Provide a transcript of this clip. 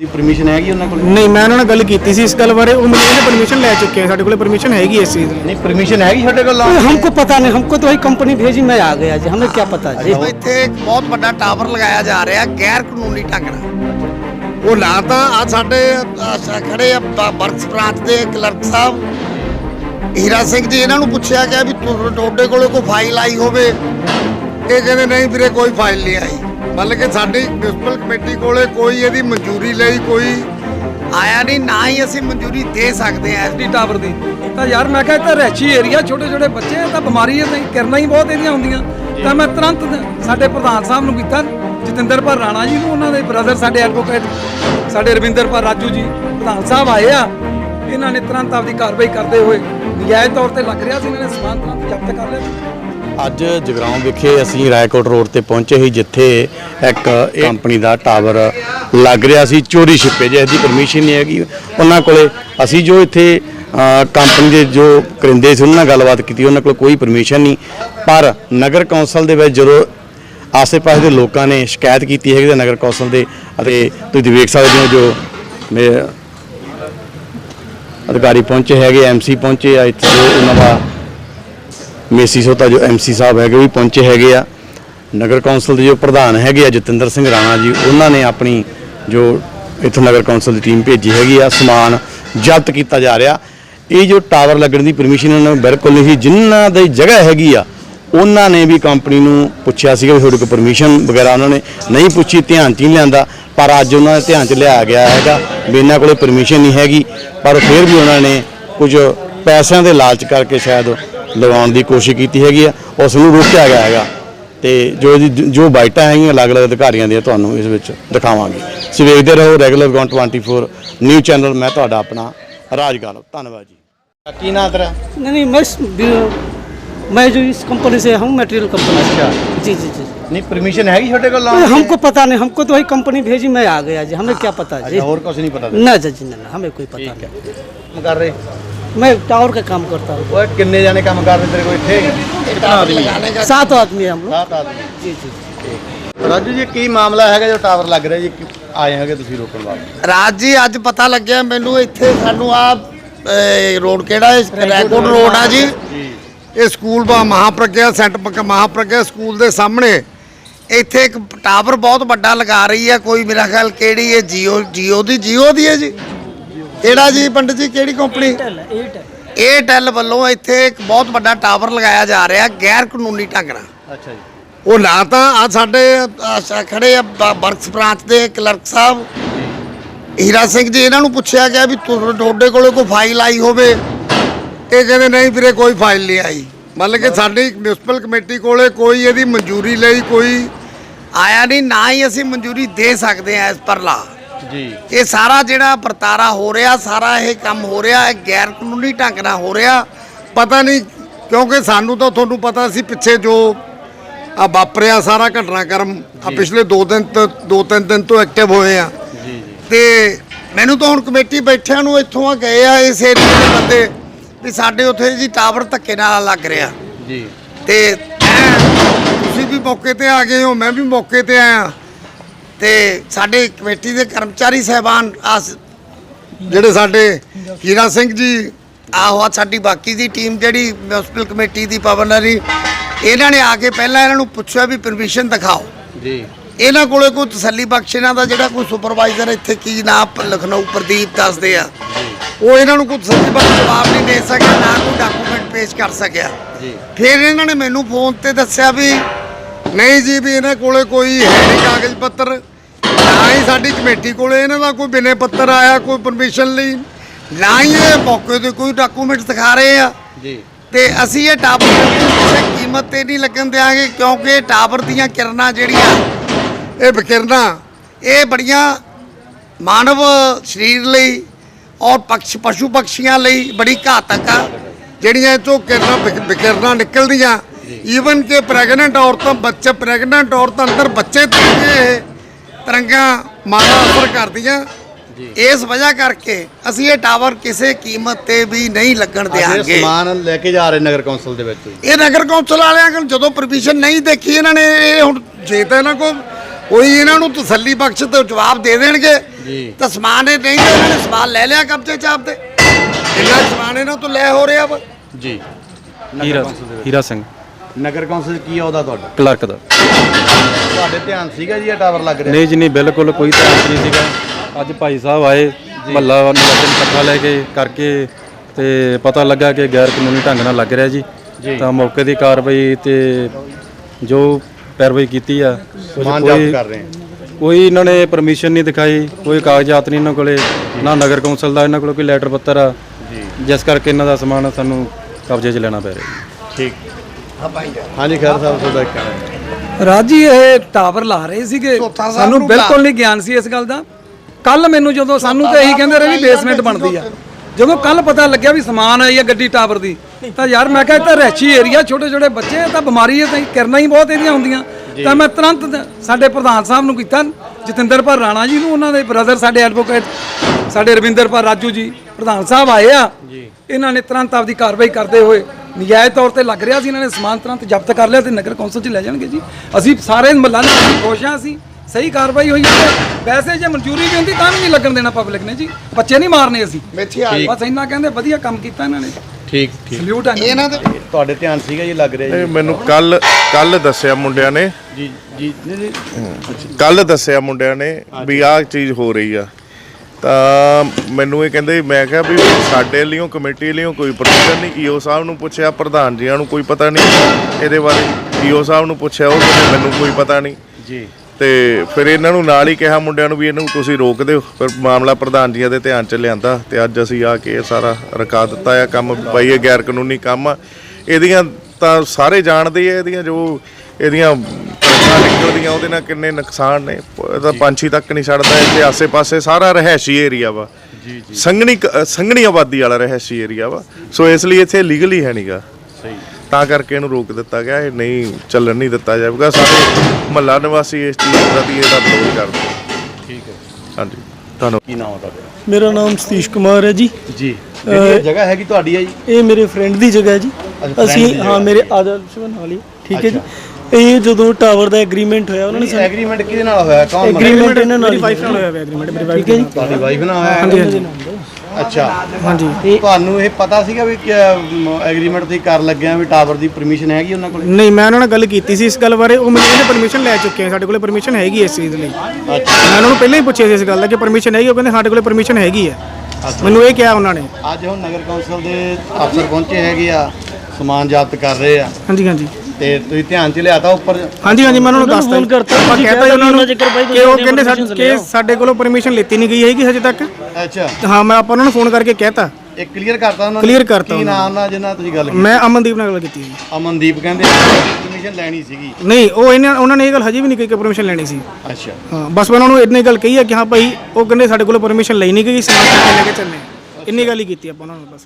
ਦੀ permission ਹੈਗੀ ਉਹਨਾਂ ਕੋਲ ਨਹੀਂ ਮੈਂ ਉਹਨਾਂ ਨਾਲ ਗੱਲ ਕੀਤੀ ਸੀ ਇਸ ਗੱਲ ਬਾਰੇ ਉਹ ਮੈਨੂੰ ਇਹਨੇ ਪਰਮਿਸ਼ਨ ਲੈ ਚੁੱਕੇ ਆ ਸਾਡੇ ਕੋਲੇ ਪਰਮਿਸ਼ਨ ਹੈਗੀ ਇਸ ਚੀਜ਼ ਦੀ ਨਹੀਂ ਪਰਮਿਸ਼ਨ ਹੈਗੀ ਤੁਹਾਡੇ ਕੋਲ हमको पता नहीं हमको तो वही कंपनी भेजी मैं आ गया जी हमें क्या पता जी ਇੱਥੇ ਇੱਕ ਬਹੁਤ ਵੱਡਾ ਟਾਵਰ ਲਗਾਇਆ ਜਾ ਰਿਹਾ ਗੈਰ ਕਾਨੂੰਨੀ ਢੰਗ ਨਾਲ ਉਹ ਨਾ ਤਾਂ ਆ ਸਾਡੇ ਆਹ ਸ- ਖੜੇ ਆ ਬ- ਵਰਕਸ ਬ੍ਰਾਂਚ ਦੇ ਕਲਰਕ ਸਾਹਿਬ ਹੀਰਾ ਸਿੰਘ ਜੀ ਇਹਨਾਂ ਨੂੰ ਪੁੱਛਿਆ ਗਿਆ ਵੀ ਤੁ- ਤੁਹਾਡੇ ਕੋਲੇ ਕੋਈ ਫਾਈਲ ਆਈ ਹੋਵੇ ਇਹ ਕਹਿੰਦੇ ਨਹੀਂ ਵੀਰੇ ਕੋਈ ਫਾਈਲ ਨਹੀਂ ਆਈ ਮਤਲਬ ਕਿ ਸਾਡੀ ਮਿਊਨਿਸਪਲ ਕਮੇਟੀ ਕੋਲੇ ਕੋਈ ਇਹਦੀ ਮਨਜ਼ੂਰੀ ਲਈ ਕੋਈ ਆਇਆ ਨਹੀਂ ਨਾ ਹੀ ਅਸੀਂ ਮਨਜ਼ੂਰੀ ਦੇ ਸਕਦੇ ਆ ਦੀ ਟਾਵਰ ਦੀ। ਤਾਂ ਯਾਰ ਮੈਂ ਕਿਹਾ ਇਹ ਤਾਂ ਰੈਚੀ ਏਰੀਆ ਛੋਟੇ ਛੋਟੇ ਬੱਚੇ ਆ ਤਾਂ ਬਿਮਾਰੀ ਹੈ ਨਹੀਂ ਕਿਰਨਾਂ ਹੀ ਬਹੁਤ ਇਹਦੀਆਂ ਹੁੰਦੀਆਂ। ਤਾਂ ਮੈਂ ਤੁਰੰਤ ਸਾਡੇ ਪ੍ਰਧਾਨ ਸਾਹਿਬ ਨੂੰ ਕੀਤਾ ਜਤਿੰਦਰ ਪਰ ਰਾਣਾ ਜੀ ਨੂੰ ਉਹਨਾਂ ਦੇ ਬ੍ਰਦਰ ਸਾਡੇ ਐਡਵੋਕੇਟ ਸਾਡੇ ਰਵਿੰਦਰ ਪਰ ਰਾਜੂ ਜੀ ਪ੍ਰਧਾਨ ਸਾਹਿਬ ਆਏ ਆ। ਇਹਨਾਂ ਨੇ ਤੁਰੰਤ ਆਪਦੀ ਕਾਰਵਾਈ ਕਰਦੇ ਹੋਏ ਨਜਾਇਜ਼ ਤੌਰ ਤੇ ਲੱਗ ਰਿਹਾ ਸੀ ਇਹਨਾਂ ਨੇ ਸਮਾਨ ਤੁਰੰਤ ਜ਼ਬਤ ਕਰ ਲਿਆ ਅੱਜ ਜਗਰਾਉਂ ਵਿਖੇ ਅਸੀਂ ਰਾਏਕੋਟ ਰੋਡ ਤੇ ਪਹੁੰਚੇ ਸੀ, ਜਿੱਥੇ ਇੱਕ ਕੰਪਨੀ ਦਾ ਟਾਵਰ ਲੱਗ ਰਿਹਾ ਸੀ, ਚੋਰੀ ਛਿਪੇ ਜੇ ਦੀ ਪਰਮਿਸ਼ਨ ਨਹੀਂ ਹੈਗੀ। ਉਹਨਾਂ ਕੋਲੇ ਅਸੀਂ ਜੋ ਇੱਥੇ ਕੰਪਨੀ ਦੇ ਜੋ ਕਰਿੰਦੇ ਸੀ, ਉਹਨਾਂ ਨਾਲ ਗੱਲਬਾਤ ਕੀਤੀ, ਉਹਨਾਂ ਕੋਲ ਕੋਈ ਪਰਮਿਸ਼ਨ ਨਹੀਂ। ਪਰ ਨਗਰ ਕੌਂਸਲ ਦੇ ਵਿੱਚ ਜਦੋਂ ਆਸੇ-ਪਾਸੇ ਦੇ ਲੋਕਾਂ ਨੇ ਸ਼ਿਕਾਇਤ ਕੀਤੀ ਹੈਗੀ ਤੇ ਨਗਰ ਕੌਂਸਲ ਦੇ ਅਤੇ ਤੁਸੀਂ ਵੇਖ ਸਕਦੇ ਹੋ ਜੋ ਅਧਿਕਾਰੀ ਪਹੁੰਚੇ ਹੈਗੇ ਐਮਸੀ ਪਹੁੰਚੇ ਆ, ਇੱਥੇ ਉਹਨਾਂ ਦਾ ਮੇਸੀ ਸੋਤਾ ਜੋ ਐਮਸੀ ਸਾਹਿਬ ਹੈਗੇ ਉਹ ਵੀ ਪਹੁੰਚੇ ਹੈਗੇ ਆ। ਨਗਰ ਕੌਂਸਲ ਦੇ ਜੋ ਪ੍ਰਧਾਨ ਹੈਗੇ ਆ ਜਤਿੰਦਰ ਸਿੰਘ ਰਾਣਾ ਜੀ, ਉਹਨਾਂ ਨੇ ਆਪਣੀ ਜੋ ਇੱਥੋਂ ਨਗਰ ਕੌਂਸਲ ਦੀ ਟੀਮ ਭੇਜੀ ਹੈਗੀ ਆ, ਸਮਾਨ ਜ਼ਬਤ ਕੀਤਾ ਜਾ ਰਿਹਾ। ਇਹ ਜੋ ਟਾਵਰ ਲੱਗਣ ਦੀ ਪਰਮਿਸ਼ਨ ਉਹਨਾਂ ਨੂੰ ਬਿਲਕੁਲ ਨਹੀਂ ਸੀ ਜਿਨ੍ਹਾਂ ਦੀ ਜਗ੍ਹਾ ਹੈਗੀ ਆ, ਉਹਨਾਂ ਨੇ ਵੀ ਕੰਪਨੀ ਨੂੰ ਪੁੱਛਿਆ ਸੀਗਾ ਵੀ ਤੁਹਾਡੇ ਕੋਲ ਪਰਮਿਸ਼ਨ ਵਗੈਰਾ ਉਹਨਾਂ ਨੇ ਨਹੀਂ ਪੁੱਛੀ, ਧਿਆਨ 'ਚ ਨਹੀਂ ਲਿਆਂਦਾ। ਪਰ ਅੱਜ ਉਹਨਾਂ ਦੇ ਧਿਆਨ 'ਚ ਲਿਆ ਗਿਆ ਹੈਗਾ ਵੀ ਇਹਨਾਂ ਕੋਲੇ ਪਰਮਿਸ਼ਨ ਨਹੀਂ ਹੈਗੀ, ਪਰ ਫਿਰ ਵੀ ਉਹਨਾਂ ਨੇ ਕੁਝ ਪੈਸਿਆਂ ਦੇ ਲਾਲਚ ਕਰਕੇ ਸ਼ਾਇਦ ਲਗਾਉਣ ਦੀ ਕੋਸ਼ਿਸ਼ ਕੀਤੀ ਹੈਗੀ ਆ ਉਸ ਨੂੰ ਰੋਕਿਆ ਗਿਆ ਹੈਗਾ ਤੇ ਜੋ ਇਹਦੀ ਜੋ ਬਾਈਟਾਂ ਹੈਗੀਆਂ ਅਲੱਗ-ਅਲੱਗ ਅਧਿਕਾਰੀਆਂ ਦੀਆਂ ਤੁਹਾਨੂੰ ਇਸ ਵਿੱਚ ਦਿਖਾਵਾਂਗੇ ਸੋ ਵੇਖਦੇ ਰਹੋ ਰੈਗੂਲਰ ਗੌਨ 24 ਨਿਊ ਚੈਨਲ ਮੈਂ ਤੁਹਾਡਾ ਆਪਣਾ ਰਾਜ ਗਾਲਵ ਧੰਨਵਾਦ ਜੀ ਕੀ ਨਾਂ ਤੇਰਾ नहीं नहीं मैं इस- मैं जो इस कंपनी से हूँ मटेरियल कंपनी से जी जी जी ਨਹੀਂ ਪਰਮਿਸ਼ਨ ਹੈਗੀ ਤੁਹਾਡੇ ਕੋਲ अरे हमको पता नहीं हमको तो वही कंपनी भेजी मैं आ गया जी हमें क्या पता जी ਅੱਛਾ ਹੋਰ ਕੁਝ ਨਹੀਂ ਪਤਾ ना जी जी ना ना, हमें कोई पता नहीं ਕੰਮ ਕਰ ਰਹੇ मैं टावर का काम करता हूँ ਓਏ ਕਿੰਨੇ ਜਾਣੇ ਕੰਮ ਕਰਦੇ ਤੇਰੇ ਕੋਲ ਇੱਥੇ ਕਿੰਨਾ ਆਦਮੀ सात आदमी है हम लोग ਸਾਤ ਆਦਮੀ जी जी जी ਰਾਜੂ ਜੀ ਕੀ ਮਾਮਲਾ ਹੈਗਾ ਜੋ ਟਾਵਰ ਲੱਗ ਰਿਹਾ ਜੀ ਕਿ ਆਏ ਹੈਗੇ ਤੁਸੀਂ ਰੋਕਣ ਵਾਸਤੇ ਰਾਜ ਜੀ ਅੱਜ ਪਤਾ ਲੱਗਿਆ ਮੈਨੂੰ ਇੱਥੇ ਸਾਨੂੰ ਆ ਰੋਡ ਕਿਹੜਾ ਹੈ ਰੈਕੋਰਡ ਰੋਡ ਆ ਜੀ ਇਹ ਸਕੂਲ ਬਾ ਮਹਾਪ੍ਰਗਿਆ ਸੈਂਟ ਮਹਾਪ੍ਰਗਿਆ ਸਕੂਲ ਦੇ ਸਾਹਮਣੇ ਇੱਥੇ ਇੱਕ ਟਾਵਰ ਬਹੁਤ ਵੱਡਾ ਲਗਾ ਰਹੀ ਹੈ ਕੋਈ ਮੇਰਾ ਖਿਆਲ ਕਿਹੜੀ ਹੈ ਜੀਓ ਜੀਓ ਦੀ ਜੀਓ ਦੀ ਹੈ ਜੀ ਕਿਹੜਾ ਜੀ ਪੰਡਿਤ ਜੀ ਕਿਹੜੀ ਕੰਪਨੀ ਏਅਰਟੈਲ ਵੱਲੋਂ ਇੱਥੇ ਇੱਕ ਬਹੁਤ ਵੱਡਾ ਟਾਵਰ ਲਗਾਇਆ ਜਾ ਰਿਹਾ ਗੈਰ ਕਾਨੂੰਨੀ ਢੰਗ ਨਾਲ। ਅੱਛਾ ਜੀ। ਉਹ ਨਾ ਤਾਂ ਆ ਸਾਡੇ ਆਹ ਖੜੇ ਆ ਬ- ਵਰਕਸ ਬ੍ਰਾਂਚ ਦੇ ਕਲਰਕ ਸਾਹਿਬ। ਹੀਰਾ ਸਿੰਘ ਜੀ ਇਹਨਾਂ ਨੂੰ ਪੁੱਛਿਆ ਗਿਆ ਵੀ ਤੁ- ਤੁਹਾਡੇ ਕੋਲੇ ਕੋਈ ਫਾਈਲ ਆਈ ਹੋਵੇ? ਇਹ ਕਹਿੰਦੇ ਨਹੀਂ ਵੀਰੇ ਕੋਈ ਫਾਈਲ ਨਹੀਂ ਆਈ। ਮਤਲਬ ਕਿ ਸਾਡੀ ਮਿਊਨਿਸਪਲ ਕਮੇਟੀ ਕੋਲੇ ਕੋਈ ਇਹਦੀ ਮਨਜ਼ੂਰੀ ਲਈ ਕੋਈ ਆਇਆ ਨਹੀਂ ਨਾ ਹੀ ਅਸੀਂ ਮਨਜ਼ੂਰੀ ਦੇ ਸਕਦੇ ਆ ਇਸ ਪਰ ਲਾ ਜੀ। ਇਹ ਸਾਰਾ ਜਿਹੜਾ ਵਰਤਾਰਾ ਹੋ ਰਿਹਾ ਸਾਰਾ ਇਹ ਕੰਮ ਹੋ ਰਿਹਾ ਇਹ ਗੈਰ ਕਾਨੂੰਨੀ ਢੰਗ ਨਾਲ ਹੋ ਰਿਹਾ। ਪਤਾ ਨਹੀਂ ਕਿਉਂਕਿ ਸਾਨੂੰ ਤਾਂ ਤੁਹਾਨੂੰ ਪਤਾ ਸੀ ਪਿੱਛੇ ਜੋ ਆ ਵਾਪਰਿਆ ਸਾਰਾ ਘਟਨਾਕ੍ਰਮ ਆ ਪਿਛਲੇ 2 ਦਿਨ ਤੋਂ 2-3 ਦਿਨ ਤੋਂ ਐਕਟਿਵ ਹੋਏ ਆ। ਜੀ ਜੀ। ਤੇ ਮੈਨੂੰ ਤਾਂ ਹੁਣ ਕਮੇਟੀ ਬੈਠਿਆਂ ਨੂੰ ਇੱਥੋਂ ਆ ਗਏ ਆ ਇਸ ਏਰੀਏ ਦੇ ਬੰਦੇ ਵੀ ਸਾਡੇ ਉੱਥੇ ਜੀ ਟਾਵਰ ਧੱਕੇ ਨਾਲ ਲੱਗ ਰਿਹਾ। ਜੀ। ਤੇ ਤੁਸੀਂ ਵੀ ਮੌਕੇ ਤੇ ਆ ਗਏ ਹੋ ਮੈਂ ਵੀ ਮੌਕੇ ਤੇ ਆਇਆ। ਤੇ ਸਾਡੇ ਕਮੇਟੀ ਦੇ ਕਰਮਚਾਰੀ ਸਹਿਬਾਨ ਆਸ ਜਿਹੜੇ ਸਾਡੇ ਹੀਰਾ ਸਿੰਘ ਜੀ ਆਹੋ ਸਾਡੀ ਬਾਕੀ ਦੀ ਟੀਮ ਜਿਹੜੀ ਮਿਊਨਿਸਪਲ ਕਮੇਟੀ ਦੀ ਪਵਨਰੀ ਇਹਨਾਂ ਨੇ ਆ ਕੇ ਪਹਿਲਾਂ ਇਹਨਾਂ ਨੂੰ ਪੁੱਛਿਆ ਵੀ ਪਰਮਿਸ਼ਨ ਦਿਖਾਓ। ਜੀ। ਇਹਨਾਂ ਕੋਲੇ ਕੋਈ ਤਸੱਲੀ ਬਖਸ਼ ਇਹਨਾਂ ਦਾ ਜਿਹੜਾ ਕੋਈ ਸੁਪਰਵਾਈਜ਼ਰ ਇੱਥੇ ਕੀ ਨਾਮ ਲਖਨਊ ਪ੍ਰਦੀਪ ਦੱਸਦੇ ਆ। ਉਹ ਇਹਨਾਂ ਨੂੰ ਕੋਈ ਤਸੱਲੀ ਬਖਸ਼ ਜਵਾਬ ਨਹੀਂ ਦੇ ਸਕਿਆ ਨਾ ਕੋਈ ਡਾਕੂਮੈਂਟ ਪੇਸ਼ ਕਰ ਸਕਿਆ। ਜੀ। ਫਿਰ ਇਹਨਾਂ ਨੇ ਮੈਨੂੰ ਫੋਨ ਤੇ ਦੱਸਿਆ ਵੀ ਨਹੀਂ ਜੀ ਵੀ ਇਹਨਾਂ ਕੋਲੇ ਕੋਈ ਹੈ ਨਹੀਂ ਕਾਗਜ਼ ਪੱਤਰ। ਹੀ ਸਾਡੀ ਕਮੇਟੀ ਕੋਲੇ ਇਹਨਾਂ ਦਾ ਕੋਈ ਬਿਨੇ ਪੱਤਰ ਆਇਆ ਕੋਈ ਪਰਮਿਸ਼ਨ ਲਈ। ਨਾ ਹੀ ਇਹ ਮੌਕੇ ਤੇ ਕੋਈ ਡਾਕੂਮੈਂਟ ਦਿਖਾ ਰਹੇ ਆ। ਜੀ। ਤੇ ਅਸੀਂ ਇਹ ਟਾਵਰ ਕਿਸੇ ਕੀਮਤ ਤੇ ਨਹੀਂ ਲੱਗਣ ਦਿਆਂਗੇ ਕਿਉਂਕਿ ਇਹ ਟਾਵਰ ਦੀਆਂ ਕਿਰਨਾਂ ਜਿਹੜੀਆਂ ਇਹ ਵਿਕਿਰਨਾਂ ਇਹ ਬੜੀਆਂ ਮਾਨਵ ਸਰੀਰ ਲਈ ਔਰ ਪਕਸ਼ ਪਸ਼ੂ ਪਕਸ਼ੀਆਂ ਲਈ ਬੜੀ ਘਾਤਕ ਆ ਜਿਹੜੀਆਂ ਇਹ ਤੋਂ ਕਿਰਨਾਂ ਵਿਕ- ਵਿਕਿਰਨਾਂ ਨਿਕਲਦੀਆਂ। ਈਵਨ ਕਿ ਪ੍ਰੈਗਨੈਂਟ ਔਰਤਾਂ ਬੱਚੇ ਪ੍ਰੈਗਨੈਂਟ ਔਰਤਾਂ ਅੰਦਰ ਬੱਚੇ ਤੱਕ ਇਹ। ਤਰੰਗਾਂ ਮਾੜਾ ਅਸਰ ਕਰਦੀਆਂ। ਇਸ ਵਜ੍ਹਾ ਕਰਕੇ ਅਸੀਂ ਇਹ ਟਾਵਰ ਕਿਸੇ ਕੀਮਤ ਤੇ ਵੀ ਨਹੀਂ ਲੱਗਣ ਇਹ ਦਿਆਂਗੇ। ਸਮਾਨ ਲੈ ਕੇ ਜਾ ਰਹੇ ਨਗਰ ਕੌਂਸਲ ਦੇ ਵਿੱਚ। ਇਹ ਨਗਰ ਕੌਂਸਲ ਵਾਲਿਆਂ ਕੋਲ ਜਦੋਂ ਪਰਮਿਸ਼ਨ ਨਹੀਂ ਦੇਖੀ ਇਹਨਾਂ ਨੇ ਇਹ ਹੁਣ ਜੇ ਤਾਂ ਇਹਨਾਂ ਕੋਲ ਕੋਈ ਇਹਨਾਂ ਨੂੰ ਤਸੱਲੀ ਬਖਸ਼ ਤੇ ਜਵਾਬ ਦੇ ਦੇਣਗੇ ਜੀ। ਤਾਂ ਸਮਾਨ ਇਹ ਨਹੀਂ ਤਾਂ ਇਹਨਾਂ ਨੇ ਸਮਾਨ ਲੈ ਲਿਆ ਕਬਜ਼ੇ ਚ ਆਪਦੇ। ਇੰਨਾ ਸਮਾਨ ਇਹਨਾਂ ਤੋਂ ਲੈ ਹੋ ਰਿਹਾ ਵਾ। ਜੀ। ਹੀਰਾ ਹੀਰਾ ਸਿੰਘ। ਨਗਰ ਕੌਂਸਲ ਕੀ ਆਉਦਾ ਤੁਹਾਡਾ? ਕਲਰਕ ਦਾ। ਤੁਹਾਡੇ ਧਿਆਨ ਸੀਗਾ ਜੀ ਇਹ ਟਾਵਰ ਲੱਗ ਰਿਹਾ? ਨਹੀਂ ਜੀ ਨਹੀਂ ਬਿਲਕੁਲ ਕੋਈ ਧਿਆਨ ਨਹੀਂ ਸੀਗਾ। ਅੱਜ ਭਾਈ ਸਾਹਿਬ ਆਏ ਮਹੱਲਾ ਨਿਵਾਸੀ ਨੂੰ ਇਕੱਠਾ ਲੈ ਕੇ ਕਰਕੇ ਤੇ ਪਤਾ ਲੱਗਾ ਕਿ ਗੈਰ ਕਾਨੂੰਨੀ ਢੰਗ ਨਾਲ ਲੱਗ ਰਿਹਾ ਜੀ। ਤਾਂ ਮੌਕੇ ਦੀ ਕਾਰਵਾਈ ਤੇ ਜੋ ਪੈਰਵਾਈ ਕੀਤੀ ਆ ਸਮਾਨ ਜ਼ਬਤ ਕਰ ਰਹੇ ਹਾਂ ਕੋਈ ਇਹਨਾਂ ਨੇ ਪਰਮਿਸ਼ਨ ਨਹੀਂ ਦਿਖਾਈ ਕੋਈ ਕਾਗਜ਼ਾਤ ਨਹੀਂ ਇਹਨਾਂ ਕੋਲੇ ਨਾ ਨਗਰ ਕੌਂਸਲ ਦਾ ਇਹਨਾਂ ਕੋਲ ਕੋਈ ਲੈਟਰ ਪੱਤਰ ਆ। ਜਿਸ ਕਰਕੇ ਇਹਨਾਂ ਦਾ ਸਮਾਨ ਸਾਨੂੰ ਕਬਜ਼ੇ 'ਚ ਲੈਣਾ ਪੈ ਰਿਹਾ। ਜੀ। ਠੀਕ ਹਾਂਜੀ ਖੈਰ ਸਾਹਿਬ ਤੁਹਾਡਾ ਕੀ ਕਹਿਣਾ ਹੈ ਰਾਜੀ ਇਹ ਟਾਵਰ ਲਾ ਰਹੇ ਸੀਗੇ। ਸਾਹਿਬ ਸਾਨੂੰ ਨੂੰ ਬਿਲਕੁਲ ਨਹੀਂ ਗਿਆਨ ਸੀ ਇਸ ਗੱਲ ਦਾ। ਕੱਲ ਮੈਨੂੰ ਜਦੋਂ ਸਾਨੂੰ ਤਾਂ ਇਹੀ ਕਹਿੰਦੇ ਰਹੇ ਵੀ ਬੇਸਮੈਂਟ ਬਣਦੀ ਆ। ਜਦੋਂ ਕੱਲ ਪਤਾ ਲੱਗਿਆ ਵੀ ਸਮਾਨ ਆਈ ਆ ਗੱਡੀ ਟਾਵਰ ਦੀ ਤਾਂ ਯਾਰ ਮੈਂ ਕਿਹਾ ਇਹ ਤਾਂ ਰਹਿਚੀ ਏਰੀਆ ਛੋਟੇ ਛੋਟੇ ਬੱਚੇ ਇਹ ਤਾਂ ਬਿਮਾਰੀ ਹੈ ਤਾਂ ਕਿਰਨਾਂ ਹੀ ਬਹੁਤ ਇਹਦੀਆਂ ਹੁੰਦੀਆਂ। ਤਾਂ ਮੈਂ ਤੁਰੰਤ ਸਾਡੇ ਪ੍ਰਧਾਨ ਸਾਹਿਬ ਨੂੰ ਕੀਤਾ ਜਤਿੰਦਰਪਾਲ ਰਾਣਾ ਜੀ ਨੂੰ ਉਹਨਾਂ ਦੇ ਬ੍ਰਦਰ ਸਾਡੇ ਐਡਵੋਕੇਟ ਸਾਡੇ ਰਵਿੰਦਰਪਾਲ ਰਾਜੂ ਜੀ ਪ੍ਰਧਾਨ ਸਾਹਿਬ ਆਏ ਆ। ਇਹਨਾਂ ਨੇ ਤੁਰੰਤ ਆਪਦੀ ਕਾਰਵਾਈ ਕਰਦੇ ਹੋਏ ਨਜਾਇਜ਼ ਤੌਰ ਤੇ ਲੱਗ ਰਿਹਾ ਸੀ ਇਹਨਾਂ ਨੇ ਸਮਾਨ ਤੁਰੰਤ ਜ਼ਬਤ ਕਰ ਲਿਆ ਤੇ ਨਗਰ ਕੌਂਸਲ 'ਚ ਲੈ ਜਾਣਗੇ ਜੀ। ਅਸੀਂ ਸਾਰੇ ਮਹੱਲਾ ਨਿਵਾਸੀ ਖੁਸ਼ ਹਾਂ ਅਸੀਂ। ਸਹੀ ਕਾਰਵਾਈ ਹੋਈ ਹੈ। ਵੈਸੇ ਜੇ ਮਨਜ਼ੂਰੀ ਵੀ ਹੁੰਦੀ ਤਾਂ ਵੀ ਨਹੀਂ ਲੱਗਣ ਦੇਣਾ ਪਬਲਿਕ ਨੇ ਜੀ। ਬੱਚੇ ਨਹੀਂ ਮਾਰਨੇ ਅਸੀਂ। ਮੇਥੇ ਆ ਬਸ ਇੰਨਾ ਕਹਿੰਦੇ ਵਧੀਆ ਕੰਮ ਕੀਤਾ ਇਹਨਾਂ ਨੇ। ਠੀਕ ਠੀਕ। ਸਲੂਟ ਹੈ ਇਹਨਾਂ ਦੇ ਤੁਹਾਡੇ ਧਿਆਨ ਸੀਗਾ ਜੀ ਲੱਗ ਰਿਹਾ ਜੀ। ਮੈਨੂੰ ਕੱਲ ਕੱਲ ਦੱਸਿਆ ਮੁੰਡਿਆਂ ਨੇ। ਜੀ ਜੀ ਨਹੀਂ, ਨਹੀਂ। ਕੱਲ ਦੱਸਿਆ ਮੁੰਡਿਆਂ ਨੇ ਵੀ ਆਹ ਚੀਜ਼ ਹੋ ਰਹੀ ਆ। ਤਾਂ ਮੈਨੂੰ ਇਹ ਕਹਿੰਦੇ ਮੈਂ ਕਿਹਾ ਵੀ ਸਾਡੇ ਲਈਓ ਕਮੇਟੀ ਲਈਓ ਕੋਈ ਪਰਮਿਸ਼ਨ ਨਹੀਂ। ਈਓ ਸਾਹਿਬ ਨੂੰ ਪੁੱਛਿਆ ਪ੍ਰਧਾਨ ਜੀਆਂ ਨੂੰ ਕੋਈ ਪਤਾ ਨਹੀਂ ਇਹਦੇ ਬਾਰੇ। ਈਓ ਸਾਹਿਬ ਨੂੰ ਪੁੱਛਿਆ ਉਹ ਕਹਿੰਦੇ ਮੈਨੂੰ ਕੋਈ ਪਤਾ ਨਹੀਂ। ਜੀ। ਤੇ ਫਿਰ ਇਹਨਾਂ ਨੂੰ ਨਾਲ ਹੀ ਕਿਹਾ ਮੁੰਡਿਆਂ ਨੂੰ ਵੀ ਇਹਨੂੰ ਤੁਸੀਂ ਰੋਕ ਦਿਓ। ਫਿਰ ਮਾਮਲਾ ਪ੍ਰਧਾਨ ਜੀਆਂ ਦੇ ਧਿਆਨ ਚ ਲਿਆਂਦਾ ਤੇ ਅੱਜ ਅਸੀਂ ਆ ਕੇ ਇਹ ਸਾਰਾ ਰਕਾ ਦਿੱਤਾ ਆ ਕੰਮ। ਭਾਈ ਇਹ ਗੈਰ ਕਾਨੂੰਨੀ ਕੰਮ ਆ। ਇਹਦੀਆਂ ਤਾਂ ਸਾਰੇ ਜਾਣਦੇ ਆ ਇਹਦੀਆਂ ਜੋ ਇਹਦੀਆਂ ਦੀਆਂ ਉਹਦੇ ਨਾਲ ਕਿੰਨੇ ਨੁਕਸਾਨ ਨੇ? ਇਹਦਾ ਪੰਛੀ ਤੱਕ ਨਹੀਂ ਛੱਡਦਾ ਇੱਥੇ ਆਸੇ-ਪਾਸੇ ਸਾਰਾ ਰਹਿਸ਼ੀ ਏਰੀਆ ਵਾ। ਜੀ ਜੀ। ਸੰਘਣੀ ਆਬਾਦੀ ਵਾਲਾ ਰਹਿਸ਼ੀ ਏਰੀਆ ਵਾ। ਸੋ ਇਸ ਲਈ ਇੱਥੇ ਲੀਗਲੀ ਹੈ ਨਹੀਂਗਾ ਤਾਂ ਕਰਕੇ ਇਹਨੂੰ ਰੋਕ ਦਿੱਤਾ ਗਿਆ ਇਹ ਨਹੀਂ ਚੱਲਣ ਨਹੀਂ ਦਿੱਤਾ ਜਾਵੇਗਾ। ਸਾਰੇ ਮਹੱਲਾ ਨਿਵਾਸੀ ਇਸ ਚੀਜ਼ ਪ੍ਰਤੀ ਇਹਦਾ ਵਿਰੋਧ ਕਰਦੇ ਠੀਕ ਹੈ। ਹਾਂਜੀ। ਧੰਨਵਾਦ। ਕੀ ਨਾਮ ਹੈ ਤੁਹਾਡਾ? ਮੇਰਾ ਨਾਮ ਸਤੀਸ਼ ਕੁਮਾਰ ਹੈ ਜੀ। ਜੀ। ਇਹ ਜਗ੍ਹਾ ਹੈਗੀ ਤੁਹਾਡੀ ਹੈ ਜੀ? ਇਹ ਮੇਰੇ ਫ੍ਰੈਂਡ ਦੀ ਜਗ੍ਹਾ ਹੈ ਜੀ। ਅਸੀਂ ਹਾਂ ਮੇਰੇ ਆਦਰਸ਼ਵਨ ਨਾਲ ਠੀਕ ਹੈ ਜੀ। ਇਹ ਜਦੋਂ ਟਾਵਰ ਦਾ ਐਗਰੀਮੈਂਟ ਹੋਇਆ ਉਹਨਾਂ ਨੇ ਸਾਨੂੰ ਐਗਰੀਮੈਂਟ ਕਿਹਦੇ ਨਾਲ ਹੋਇਆ? ਕੌਣ ਐਗਰੀਮੈਂਟ ਇਹਨਾਂ ਨਾਲ ਮੇਰੀ ਵਾਈਫ ਨਾਲ ਹੋਇਆ ਐਗਰੀਮੈਂਟ ਮੇਰੀ ਵਾਈਫ ਠੀਕ ਹੈ ਜੀ? ਤੁਹਾਡੀ ਵਾਈਫ ਨਾਲ ਹੋਇਆ ਹਾਂਜੀ ਹਾਂਜੀ। ਅੱਛਾ। ਹਾਂਜੀ। ਤੁਹਾਨੂੰ ਇਹ ਪਤਾ ਸੀਗਾ ਵੀ ਐਗਰੀਮੈਂਟ ਤੁਸੀਂ ਕਰ ਲੱਗਿਆ ਵੀ ਟਾਵਰ ਦੀ ਪਰਮਿਸ਼ਨ ਹੈਗੀ ਉਹਨਾਂ ਕੋਲ? ਨਹੀਂ ਮੈਂ ਉਹਨਾਂ ਨਾਲ ਗੱਲ ਕੀਤੀ ਸੀ ਇਸ ਗੱਲ ਬਾਰੇ। ਉਹ ਮੈਨੂੰ ਕਹਿੰਦੇ ਪਰਮਿਸ਼ਨ ਲੈ ਚੁੱਕੇ ਆ ਸਾਡੇ ਕੋਲੇ ਪਰਮਿਸ਼ਨ ਹੈਗੀ ਇਸ ਚੀਜ਼ ਲਈ। ਮੈਂ ਉਹਨਾਂ ਨੂੰ ਪਹਿਲਾਂ ਹੀ ਪੁੱਛਿਆ ਸੀ ਇਸ ਗੱਲ ਦਾ ਕਿ ਪਰਮਿਸ਼ਨ ਹੈਗੀ ਉਹ ਕਹਿੰਦੇ ਸਾਡੇ ਕੋਲੇ ਪਰਮਿਸ਼ਨ ਹੈਗੀ ਹੈ ਮੈਨੂੰ ਇਹ ਕਿਹਾ ਉਹਨਾਂ ਨੇ। ਅੱਜ ਹੁਣ ਨਗਰ ਕੌਂਸਲ ਦੇ ਅਫਸਰ ਪਹੁੰਚੇ ਹੈਗੇ ਆ ਸਮਾਨ ਜ਼ਬਤ ਕਰ ਰਹੇ ਆ। ਹਾਂਜੀ ਹਾਂਜੀ। ਤੇ ਤੁਸੀਂ ਧਿਆਨ ਚ ਲਿਆਤਾ ਉੱਪਰ? ਹਾਂਜੀ ਹਾਂਜੀ ਮੈਂ ਉਹਨਾਂ ਨੂੰ ਦੱਸਤਾ ਕਰਤਾ, ਆਪਾਂ ਕਹਿਤਾ ਜੀ ਉਹਨਾਂ ਨੂੰ ਜ਼ਿਕਰ ਬਾਈ ਤੁਸੀਂ ਕਿ ਉਹ ਕਹਿੰਦੇ ਸਾਡੇ ਕਿ। ਸਾਡੇ ਕੋਲੋਂ ਪਰਮਿਸ਼ਨ ਲਿੱਤੀ ਨਹੀਂ ਗਈ ਹੈਗੀ ਹਜੇ ਤੱਕ। ਅੱਛਾ। ਹਾਂ ਮੈਂ ਆਪਾਂ ਉਹਨਾਂ ਨੂੰ ਫੋਨ ਕਰਕੇ ਕਹਿਤਾ। ਇਹ ਕਲੀਅਰ ਕਰਤਾ ਉਹਨਾਂ ਨੇ? Clear ਕਰਤਾ ਕੀ ਉਹਨਾਂ ਨਾਮ ਨਾਲ ਜਿੰਨਾ ਤੁਸੀਂ ਗੱਲ ਕੀਤੀ? ਮੈਂ ਅਮਨਦੀਪ ਨਾਲ ਗੱਲ ਕੀਤੀ ਜੀ। ਅਮਨਦੀਪ ਕਹਿੰਦੇ ਪਰਮਿਸ਼ਨ ਲੈਣੀ ਸੀਗੀ। ਨਹੀਂ ਉਹ ਇਹਨਾਂ ਉਹਨਾਂ ਨੇ ਇਹ ਗੱਲ ਹਜੇ ਵੀ ਨਹੀਂ ਕਹੀ ਕਿ ਪਰਮਿਸ਼ਨ ਲੈਣੀ ਸੀ। ਅੱਛਾ। ਹਾਂ ਬਸ ਮੈਂ ਉਹਨਾਂ ਨੂੰ ਇੰਨੀ ਗੱਲ ਕਹੀ ਹੈ ਕਿ ਹਾਂ ਭਾਈ ਉਹ ਕਹਿੰਦੇ ਸਾਡੇ ਕੋਲੋਂ ਪਰਮਿਸ਼ਨ ਲਈ ਨਹੀਂ ਗਈ ਸਮਾਨ ਲੈ ਕੇ ਚੱਲੇ। ਇੰਨੀ ਗੱਲ ਹੀ ਕੀਤੀ ਆਪਾਂ ਉਹਨਾਂ ਨੂੰ ਬਸ।